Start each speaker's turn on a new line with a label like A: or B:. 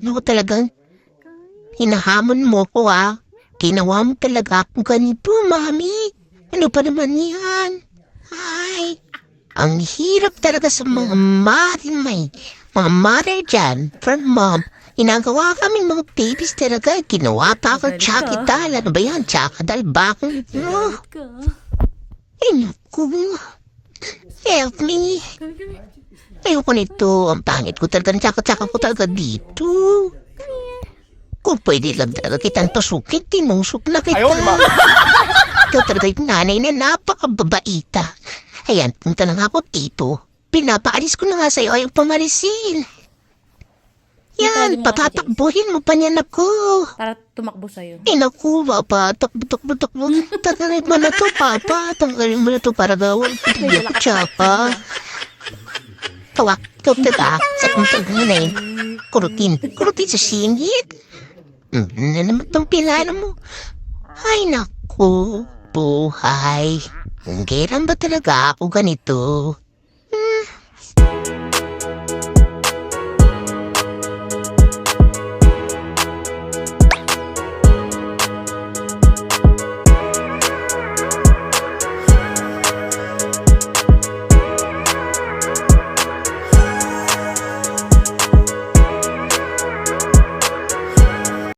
A: No, talagang hinahamon mo ko ah. Ginawa mo talaga ako ganito, mami. Ano pa naman yan? Ay, ang hirap talaga sa mga mother, may mga mother dyan, from mom. Inagawa kami mga babies talaga. Ginawa pa ako tsakidal. Ano ba yan? Tsakidal bakong. No.
B: Ka.
A: Ay, naku. Help me. Ayoko nito. Ang pangit ko talaga. Tsaka-tsaka ko talaga dito. Kung pwede lang talaga kitang tusukin, tinusok na kita. Ikaw talaga yung nanay na napakababaita. Ayan, punta na nga ako dito. Pinapaalis ko na nga sa'yo ay pamarisin. Yan, patatakbuhin mo pa niyan ako.
B: Para tumakbo sa'yo.
A: Ay, naku, papa. Takbo, takbo, takbo. Tagalin mo na to, papa. Tagalin mo na to para daw. Hindi ako tsaka. Tawak, ikaw taga. Sa kong tagalin. Kurutin. Kurutin sa singit. Hmm, na naman tong pilano mo. Ay, naku. Buhay. Kung kailan ba talaga ako ganito?